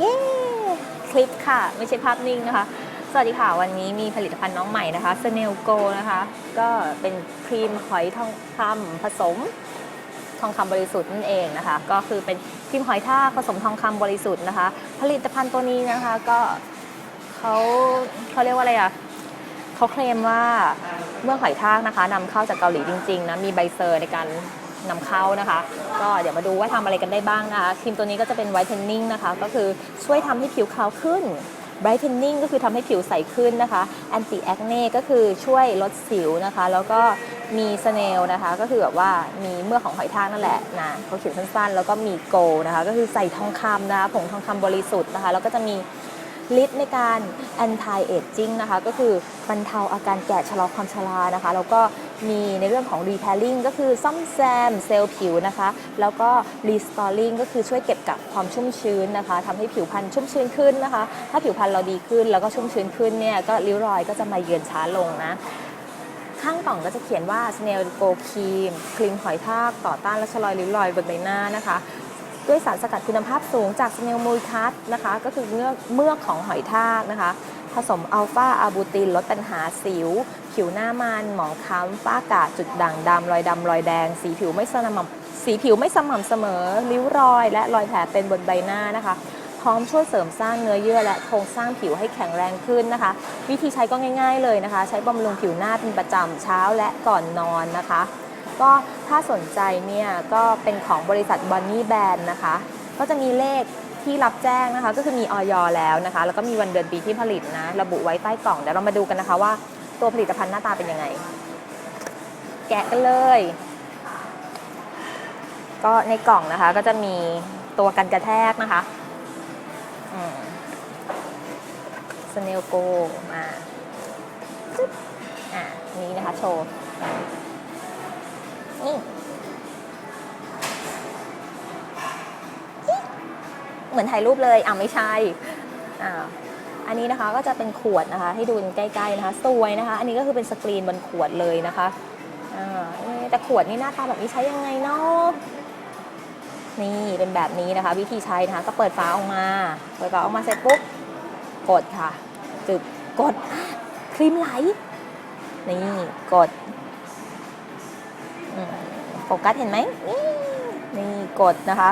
เย้คลิปค่ะ ไม่ใช่ภาพนิ่งนะคะ สวัสดีค่ะ วันนี้มีผลิตภัณฑ์น้องใหม่นะคะ s n a i l Go นะคะ ก็เป็นครีมหอยทองคำผสมทองคำบริสุทธิ์นั่นเองนะคะ ก็คือเป็นครีมหอยทากผสมทองคำบริสุทธิ์นะคะ ผลิตภัณฑ์ตัวนี้นะคะก็เขาเขาเรียกว่าอะไรอะเขาเคลมว่าเมื่อหอยทากนะคะนำเข้าจากเกาหลีจริงๆนะมีใบเซอร์ในการ นำเข้านะคะ ก็เดี๋ยวมาดูว่าทำอะไรกันได้บ้างนะคะครีมตัวนี้ก็จะเป็นไวท์เทนนิ่งนะคะ ก็คือช่วยทำให้ผิวขาวขึ้น brightening ก็คือทำให้ผิวใสขึ้นนะคะ anti acne ก็คือช่วยลดสิวนะคะ แล้วก็มีสเนลนะคะ ก็คือแบบว่ามีเมือกของหอยทากนั่นแหละนะเขาเขียนสั้นๆ แล้วก็มีโกนะคะ ก็คือใส่ทองคำนะคะ ผงทองคำบริสุทธิ์นะคะ แล้วก็จะมี ฤทธิ์ในการ anti aging นะคะ ก็คือบรรเทาอาการแก่ชะลอความชรานะคะ แล้วก็มีในเรื่องของ repairing ก็คือซ่อมแซมเซลล์ผิวนะคะ แล้วก็ restoring ก็คือช่วยเก็บกักความชุ่มชื้นนะคะทำให้ผิวพรรณชุ่มชื้นขึ้นนะคะ ถ้าผิวพรรณเราดีขึ้นแล้วก็ชุ่มชื้นขึ้นเนี่ยก็ริ้วรอยก็จะมาเยือนช้าลงนะข้างกล่องก็จะเขียนว่า Snail Go Cream ครีมหอยทากต่อต้านและชะลอยริ้วรอยบนใบหน้านะคะ ด้วยสารสกัดคุณภาพสูงจากสเนลมูลคัสนะคะ ก็คือเมือกเมือกของหอยทากนะคะ ผสมอัลฟาอาบูติน ลดปัญหาสิว ผิวหน้ามันหมองคล้ำฝ้ากระจุดด่างดำรอยดำรอยแดง สีผิวไม่สม่ำสีผิวไม่สม่ำเสมอ ริ้วรอย และรอยแผลเป็นบนใบหน้านะคะพร้อมช่วยเสริมสร้างเนื้อเยื่อและโครงสร้างผิวให้แข็งแรงขึ้นนะคะ วิธีใช้ก็ง่าย ๆเลยนะคะ ใช้บำรุงผิวหน้าเป็นประจำเช้าและก่อนนอนนะคะ ก็ถ้าสนใจเนี่ยก็เป็นของบริษัทบอนนี่แบนนะคะ ก็จะมีเลขที่รับแจ้งนะคะ ก็คือมีออยแล้วนะคะ แล้วก็มีวันเดือนปีที่ผลิตนะ ระบุไว้ใต้กล่อง เดี๋ยวเรามาดูกันนะคะว่าตัวผลิตภัณฑ์หน้าตาเป็นยังไง แกะกันเลย ก็ในกล่องนะคะก็จะมีตัวกันกระแทกนะคะสเนลโกมาจึ๊บอะนี่นะคะโชว์ เหมือนถ่ายรูปเลยอะไม่ใช่อ่าอันนี้นะคะก็จะเป็นขวดนะคะ ให้ดูใกล้ๆนะคะ สวยนะคะ อันนี้ก็คือเป็นสกรีนบนขวดเลยนะคะอ่าแต่ขวดนี่หน้าตาแบบนี้ใช้ยังไงเนาะนี่เป็นแบบนี้นะคะ วิธีใช้นะคะก็เปิดฝาออกมา เปิดฝาออกมาเสร็จปุ๊บกดค่ะจึบกดครีมไหล นี่กด ฟกัสเห็นไหมนี่กดนะคะ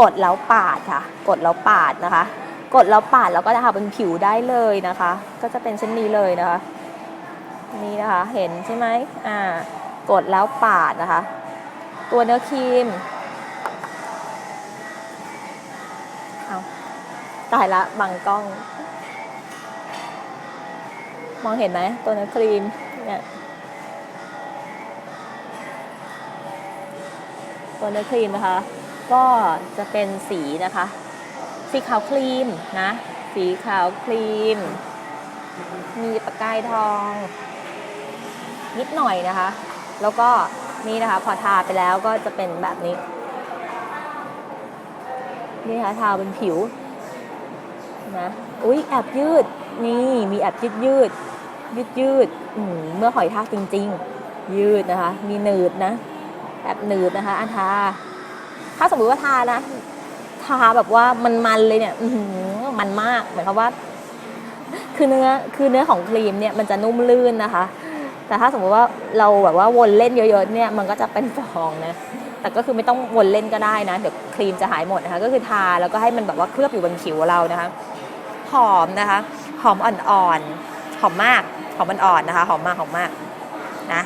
กดแล้วปาดค่ะ กดแล้วปาดนะคะ กดแล้วปาดแล้วก็จะทาบนผิวได้เลยนะคะ ก็จะเป็นเช่นนี้เลยนะคะ นี่นะคะเห็นใช่ไหมอ่ากดแล้วปาดนะคะ ตัวเนื้อครีมเอาตายละบังกล้อง มองเห็นไหมตัวเนื้อครีมเนี่ย ตัวเนื้อครีมนะคะ ก็จะเป็นสีนะคะ สีขาวครีมนะ สีขาวครีม มีประกายทอง นิดหน่อยนะคะ แล้วก็นี่นะคะพอทาไปแล้วก็จะเป็นแบบนี้ นี่นะคะทาบนผิวนะอุ๊ยแอบยืดนี่มีแอบยืดยืดยืดยืดเมื่อหอยทากจริง ๆ ยืดนะคะ มีหนืดนะ แอบหนืดนะคะอันทา ถ้าสมมติว่าทานะ ทาแบบว่ามันมันๆเลยเนี่ยมันมากหมายความว่า คือเนื้อคือเนื้อของครีมเนี่ยมันจะนุ่มลื่นนะคะ แต่ถ้าสมมติว่าเราแบบว่าวนเล่นเยอะๆเนี่ยมันก็จะเป็นฟองนะแต่ก็คือไม่ต้องวนเล่นก็ได้นะ เดี๋ยวครีมจะหายหมดนะคะ ก็คือทาแล้วก็ให้มันแบบว่าเคลือบอยู่บนผิวเรานะคะ หอมนะคะ หอมอ่อนๆ หอมมาก หอมอ่อนๆนะคะ หอมมากหอมมากนะ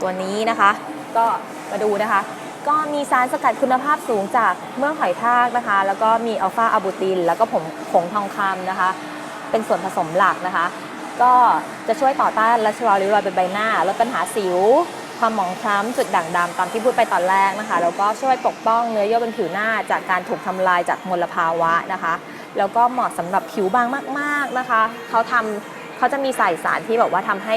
ตัวนี้นะคะ ก็มาดูนะคะ ก็มีสารสกัดคุณภาพสูงจากเมือกหอยทากนะคะ แล้วก็มีอัลฟาอะบูติน แล้วก็ผงผงทองคำนะคะ เป็นส่วนผสมหลักนะคะ ก็จะช่วยต่อต้านและชะลอริ้วรอยบนใบหน้าลดปัญหาสิวความหมองคล้ำจุดด่างดำตามที่พูดไปตอนแรกนะคะแล้วก็ช่วยปกป้องเนื้อเยื่อบนผิวหน้าจากการถูกทำลายจากมลภาวะนะคะ แล้วก็เหมาะสำหรับผิวบางมาก ๆนะคะ เขาทำเขาจะมีใส่สารที่แบบว่าทำให้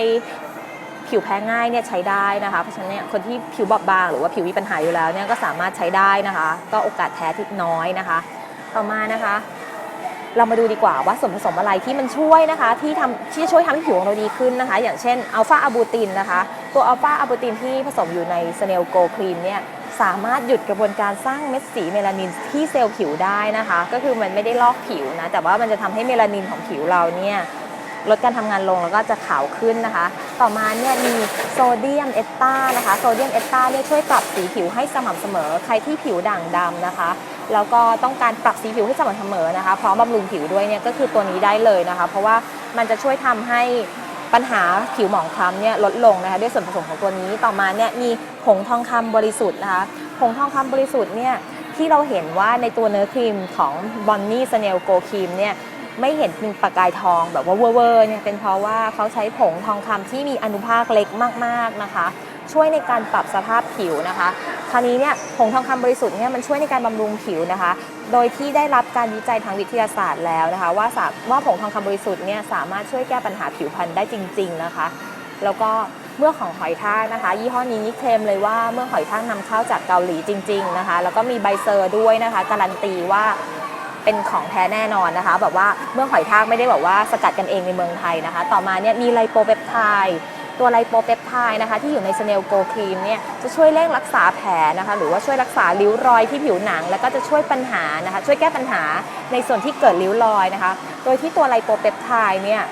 ผิวแพ้ง่ายเนี่ยใช้ได้นะคะ เพราะฉะนั้นเนี่ยคนที่ผิวบอบบางหรือว่าผิวมีปัญหาอยู่แล้วเนี่ยก็สามารถใช้ได้นะคะ ก็โอกาสแพ้ที่น้อยนะคะ ต่อมานะคะ เรามาดูดีกว่าว่าส่วนผสมอะไรที่มันช่วยนะคะ ที่ทำที่ช่วยทำให้ผิวของเราดีขึ้นนะคะ อย่างเช่นอัลฟาอะบูตินนะคะ ตัวอัลฟาอะบูตินที่ผสมอยู่ในสเนลโกครีมเนี่ยสามารถหยุดกระบวนการสร้างเม็ดสีเมลานินที่เซลล์ผิวได้นะคะ ก็คือมันไม่ได้ลอกผิวนะแต่ว่ามันจะทำให้เมลานินของผิวเราเนี่ย ลดการทำงานลงแล้วก็จะขาวขึ้นนะคะ ต่อมาเนี่ยมีโซเดียมเอสตานะคะโซเดียมเอสตาเนี่ยช่วยปรับสีผิวให้สม่ำเสมอ ใครที่ผิวด่างดำนะคะ แล้วก็ต้องการปรับสีผิวให้สม่ำเสมอนะคะพร้อมบำรุงผิวด้วยเนี่ยก็คือตัวนี้ได้เลยนะคะ เพราะว่ามันจะช่วยทำให้ปัญหาผิวหมองคล้ำเนี่ยลดลงนะคะด้วยส่วนผสมของตัวนี้ต่อมาเนี่ยมีผงทองคำบริสุทธิ์นะคะผงทองคำบริสุทธิ์เนี่ยที่เราเห็นว่าในตัวเนื้อครีมของบอนนี่สเนลโกครีมเนี่ย ไม่เห็นมีประกายทองแบบว่าเวอร์เนี่ยเป็นเพราะว่าเขาใช้ผงทองคำที่มีอนุภาคเล็กมากๆนะคะ ช่วยในการปรับสภาพผิวนะคะคราวนี้เนี่ยผงทองคำบริสุทธิ์เนี่ยมันช่วยในการบำรุงผิวนะคะ โดยที่ได้รับการวิจัยทางวิทยาศาสตร์แล้วนะคะ ว่าสาว่าผงทองคำบริสุทธิ์เนี่ยสามารถช่วยแก้ปัญหาผิวพรรณได้จริง ๆนะคะ แล้วก็เมื่อของหอยทากนะคะ ยี่ห้อนี้นี่เคลมเลยว่าเมื่อหอยทากนำเข้าจากเกาหลีจริง ๆนะคะ แล้วก็มีใบเซอร์ด้วยนะคะ การันตีว่า เป็นของแท้แน่นอนนะคะ แบบว่าเมื่อหอยทากไม่ได้แบบว่าสกัดกันเองในเมืองไทยนะคะ ต่อมาเนี่ยมีไลโปเปปไทด์ตัวไลโปเปปไทด์นะคะที่อยู่ในสเนลโกครีมเนี่ยจะช่วยเร่งรักษาแผลนะคะหรือว่าช่วยรักษาริ้วรอยที่ผิวหนัง แล้วก็จะช่วยปัญหานะคะ ช่วยแก้ปัญหาในส่วนที่เกิดริ้วรอยนะคะ โดยที่ตัวไลโปเปปไทด์เนี่ย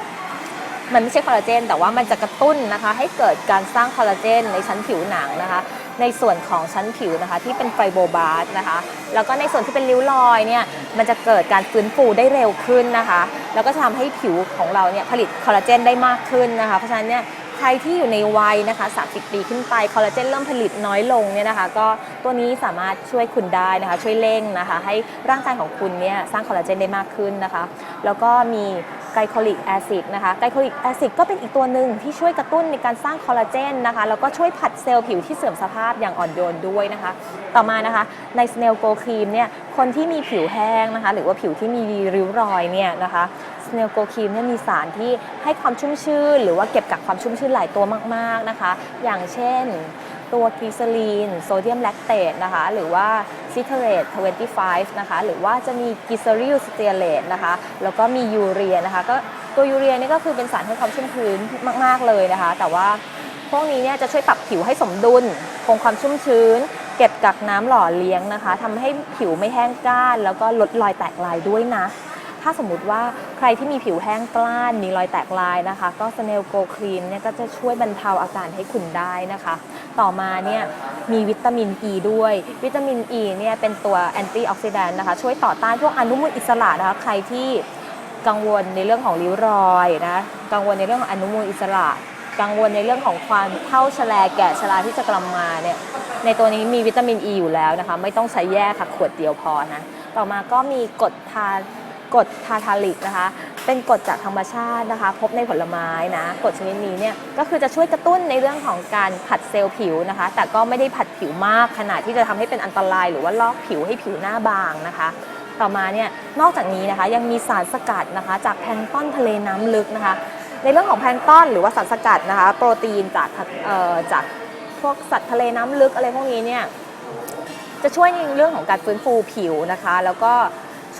มันไม่ใช่คอลลาเจนแต่ว่ามันจะกระตุ้นนะคะ ให้เกิดการสร้างคอลลาเจนในชั้นผิวหนังนะคะ ในส่วนของชั้นผิวนะคะ ที่เป็นไฟโบบาสนะคะ แล้วก็ในส่วนที่เป็นริ้วรอยเนี่ยมันจะเกิดการฟื้นฟูได้เร็วขึ้นนะคะ แล้วก็จะทำให้ผิวของเราเนี่ยผลิตคอลลาเจนได้มากขึ้นนะคะ เพราะฉะนั้นเนี่ยใครที่อยู่ในวัยนะคะ 30 ปีขึ้นไปคอลลาเจนเริ่มผลิตน้อยลงเนี่ยนะคะ ก็ตัวนี้สามารถช่วยคุณได้นะคะ ช่วยเร่งนะคะ ให้ร่างกายของคุณเนี่ยสร้างคอลลาเจนได้มากขึ้นนะคะ แล้วก็มี ไกลโคลิกแอซิดนะคะไกลโคลิกแอซิดก็เป็นอีกตัวหนึ่งที่ช่วยกระตุ้นในการสร้างคอลลาเจนนะคะแล้วก็ช่วยผัดเซลล์ผิวที่เสื่อมสภาพอย่างอ่อนโยนด้วยนะคะ ต่อมานะคะในสเนลโกครีมเนี่ยคนที่มีผิวแห้งนะคะหรือว่าผิวที่มีริ้วรอยเนี่ยนะคะสเนลโกครีมเนี่ยมีสารที่ให้ความชุ่มชื่น หรือว่าเก็บกักความชุ่มชื่นหลายตัวมาก ๆนะคะ อย่างเช่น ตัวกลีเซอรีนโซเดียมแลคเตตนะคะหรือว่าซิเทเรต25นะคะหรือว่าจะมีกลีเซอริลสเตียเลตนะคะแล้วก็มียูเรียนะคะก็ตัวยูเรียนี่ก็คือเป็นสารให้ความชุ่มชื้นมาก ๆ เลยนะคะ แต่ว่าพวกนี้เนี่ยจะช่วยปรับผิวให้สมดุล คงความชุ่มชื้น เก็บกักน้ำหล่อเลี้ยงนะคะทำให้ผิวไม่แห้งกร้าน แล้วก็ลดรอยแตกลายด้วยนะ ถ้าสมมุติว่าใครที่มีผิวแห้งกล้านมีรอยแตกลายนะคะ ก็สเนลโกครีมเนี่ยก็จะช่วยบรรเทาอาการให้คุณได้นะคะ ต่อมาเนี่ยมีวิตามินอ e ีด้วย วิตามินอ e ีเนี่ยเป็นตัวแอนตี้ออกซิแดนต์นะคะ ช่วยต่อต้านพวกอนุมูลอิสระนะคะ ใครที่กังวลในเรื่องของริ้วรอยนะกังวลในเรื่องของอนุมูลอิสระกังวลในเรื่องของความเท่าชแลแก่ชราที่จะกลับมาเนี่ยในตัวนี้มีวิตามินอ e ีอยู่แล้วนะคะ ไม่ต้องใช้แยกค่ะขวดเดียวพอนะต่อมาก็มีกรดทา กรดทาทาลิกนะคะ เป็นกรดจากธรรมชาตินะคะ พบในผลไม้นะกรดชนิดนี้เนี่ยก็คือจะช่วยกระตุ้นในเรื่องของการผัดเซลล์ผิวนะคะ แต่ก็ไม่ได้ผัดผิวมากขนาดที่จะทำให้เป็นอันตราย หรือว่าลอกผิวให้ผิวหน้าบางนะคะต่อมาเนี่ยนอกจากนี้นะคะยังมีสารสกัดนะคะ จากแพลงต้นทะเลน้ำลึกนะคะ ในเรื่องของแพลงต้นหรือว่าสารสกัดนะคะ โปรตีนจากเอ่อจากพวกสัตว์ทะเลน้ำลึกอะไรพวกนี้เนี่ยจะช่วยในเรื่องของการฟื้นฟูผิวนะคะ แล้วก็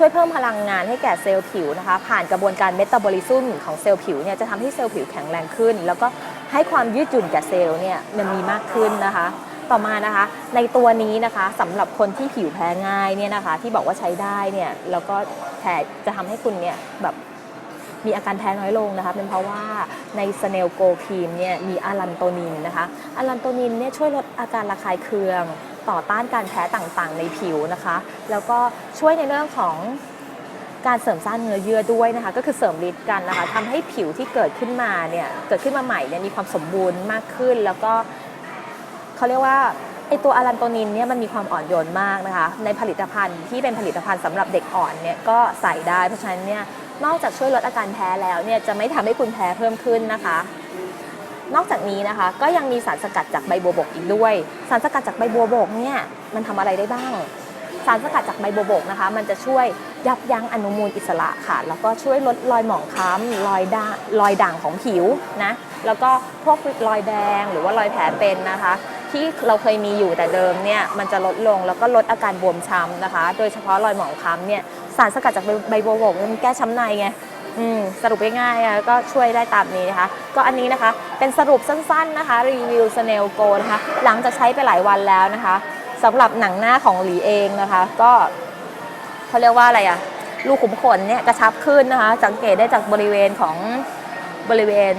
ช่วยเพิ่มพลังงานให้แก่เซลล์ผิวนะคะ ผ่านกระบวนการเมตาบอลิซึมของเซลล์ผิวเนี่ยจะทำให้เซลล์ผิวแข็งแรงขึ้น แล้วก็ให้ความยืดหยุ่นแก่เซลล์เนี่ยมันมีมากขึ้นนะคะ ต่อมานะคะ ในตัวนี้นะคะสำหรับคนที่ผิวแพ้ง่ายเนี่ยนะคะ ที่บอกว่าใช้ได้เนี่ยแล้วก็แผลจะทำให้คุณเนี่ยแบบ มีอาการแพ้น้อยลงนะคะเป็นเพราะว่าในสเนลโกครีมเนี่ยมีอะลันโตนินนะคะอะลันโตนินเนี่ยช่วยลดอาการระคายเคือง ต่อต้านการแพ้ต่างๆ ในผิวนะคะ แล้วก็ช่วยในเรื่องของการเสริมสร้างเนื้อเยื่อด้วยนะคะ ก็คือเสริมฤทธิ์กันนะคะทำให้ผิวที่เกิดขึ้นมาเนี่ยเกิดขึ้นมาใหม่เนี่ยมีความสมบูรณ์มากขึ้น แล้วก็เขาเรียกว่าไอตัวอะลันโตนินเนี่ยมันมีความอ่อนโยนมากนะคะ ในผลิตภัณฑ์ที่เป็นผลิตภัณฑ์สำหรับเด็กอ่อนเนี่ยก็ใส่ได้เพราะฉะนั้นเนี่ย นอกจากช่วยลดอาการแพ้แล้วเนี่ยจะไม่ทำให้คุณแพ้เพิ่มขึ้นนะคะ นอกจากนี้นะคะก็ยังมีสารสกัดจากใบบัวบกอีกด้วย สารสกัดจากใบบัวบกเนี่ยมันทำอะไรได้บ้าง สารสกัดจากใบบัวบกนะคะ มันจะช่วยยับยั้งอนุมูลอิสระค่ะ แล้วก็ช่วยลดรอยหมองคล้ำรอยด่างรอยด่างของผิวนะ แล้วก็พวกรอยแดงหรือว่ารอยแผลเป็นนะคะ ที่เราเคยมีอยู่แต่เดิมเนี่ยมันจะลดลงแล้วก็ลดอาการบวมช้ำนะคะ โดยเฉพาะรอยหมองคล้ำเนี่ยสารสกัดจากใบบัวบกมันแก้ช้ำในไงสรุปง่ายๆก็ช่วยได้ตามนี้นะคะ ก็อันนี้นะคะเป็นสรุปสั้นๆนะคะ รีวิวสเนลโกนะคะ หลังจากใช้ไปหลายวันแล้วนะคะ สำหรับหนังหน้าของหลีเองนะคะ ก็เขาเรียกว่าอะไรอะรูขุมขนเนี่ยกระชับขึ้นนะคะ สังเกตได้จากบริเวณของบริเวณ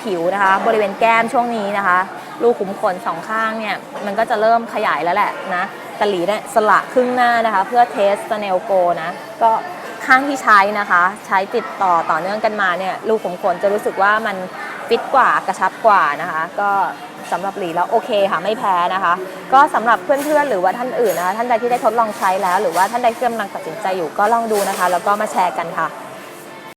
ผิวนะคะ บริเวณแก้มช่วงนี้นะคะ รูขุมขนสองข้างเนี่ยมันก็จะเริ่มขยายแล้วแหละนะแต่หลีเนี่ยสละครึ่งหน้านะคะ เพื่อเทสสเนลโกนะก็ข้างที่ใช้นะคะ ใช้ติดต่อต่อเนื่องกันมาเนี่ยรูขุมขนจะรู้สึกว่ามันฟิตกว่ากระชับกว่านะคะ ก็ สำหรับหลีแล้วโอเคค่ะไม่แพ้นะคะ ก็สำหรับเพื่อนๆหรือว่าท่านอื่นนะคะท่านใดที่ได้ทดลองใช้แล้ว หรือว่าท่านใดที่กำลังตัดสินใจอยู่ก็ลองดูนะคะ แล้วก็มาแชร์กันค่ะ